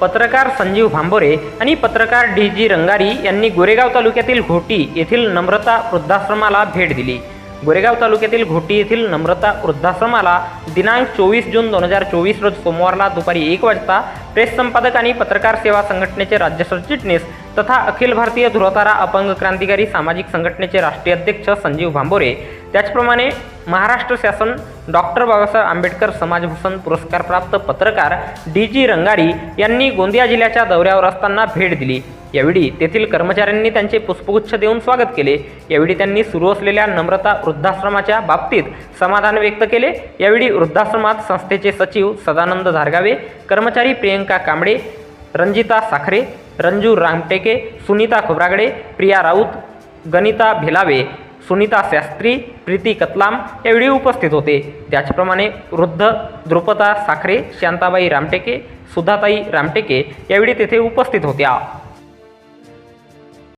पत्रकार संजीव भांबोरे आणि पत्रकार डी जी रंगारी यांनी गोरेगाव तालुक्यातील घोटी येथील नम्रता वृद्धाश्रमाला भेट दिली. गोरेगाव तालुक्यातील घोटी येथील नम्रता वृद्धाश्रमाला दिनांक चोवीस जून दोन हजार चोवीस रोज सोमवारला दुपारी एक वाजता प्रेस संपादक आणि पत्रकार सेवा संघटनेचे राज्य सरचिटणीस तथा अखिल भारतीय ध्रुवतारा अपंग क्रांतिकारी सामाजिक संघटनेचे राष्ट्रीय अध्यक्ष संजीव भांबोरे. त्याचप्रमाणे महाराष्ट्र शासन डॉक्टर बाबासाहेब आंबेडकर समाजभूषण पुरस्कारप्राप्त पत्रकार डी जी रंगारी यांनी गोंदिया जिल्ह्याच्या दौऱ्यावर असताना भेट दिली. यावेळी तेथील कर्मचाऱ्यांनी त्यांचे पुष्पगुच्छ देऊन स्वागत केले. यावेळी त्यांनी सुरू असलेल्या नम्रता वृद्धाश्रमाच्या बाबतीत समाधान व्यक्त केले. यावेळी वृद्धाश्रमात संस्थेचे सचिव सदानंद धारगावे कर्मचारी प्रियंका कांबळे रंजिता साखरे रंजू रामटेके सुनीता खोब्रागडे प्रिया राऊत गणिता भिलावे सुनीता शास्त्री प्रीती कतलाम यावेळी उपस्थित होते. त्याचप्रमाणे वृद्ध द्रुपदा साखरे शांताबाई रामटेके सुधाताई रामटेके यावेळी तेथे उपस्थित होत्या.